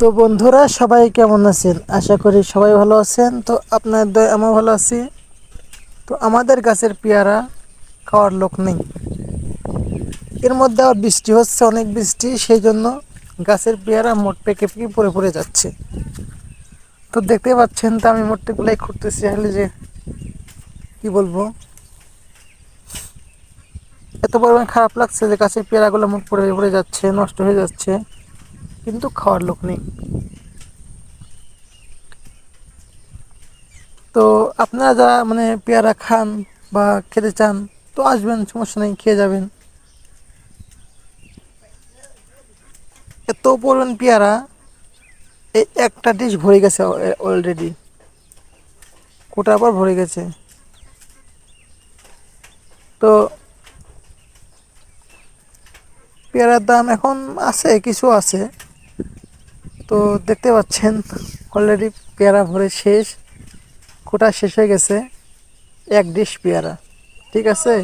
তো বন্ধুরা, সবাই কেমন আছেন? আশা করি সবাই ভালো আছেন। তো আপনার দয় আমি ভালো আছি। তো আমাদের গাছের পেয়ারা খাওয়ার লোক নেই। এর মধ্যে আবার বৃষ্টি হচ্ছে, অনেক বৃষ্টি। সেই জন্য গাছের পেয়ারা মোট পেকে পেকে পড়ে পড়ে যাচ্ছে। তো দেখতে পাচ্ছেন তো, আমি মোটে গুলাই করতেছি হলে যে কি বলব? এত পরিমাণ খারাপ লাগছে যে গাছের পেয়ারাগুলো মুখ পড়ে পড়ে যাচ্ছে, নষ্ট হয়ে যাচ্ছে। কিন্তু খাওয়ার লোক নেই। তো আপনারা যারা মানে পেয়ারা খান বা খেতে চান, তো আসবেন, সমস্যা নেই, খেয়ে যাবেন। এত পরিমাণ পেয়ারা এই একটা ডিশ ভরে গেছে অলরেডি কোটার পর ভরে গেছে। তো পেয়ারার দাম এখন আছে, কিছু আছে। তো দেখতে পাচ্ছেন অলরেডি পেয়ারা ভরে শেষ, কোটা শেষ হয়ে গেছে, এক ডিশ পেয়ারা, ঠিক আছে?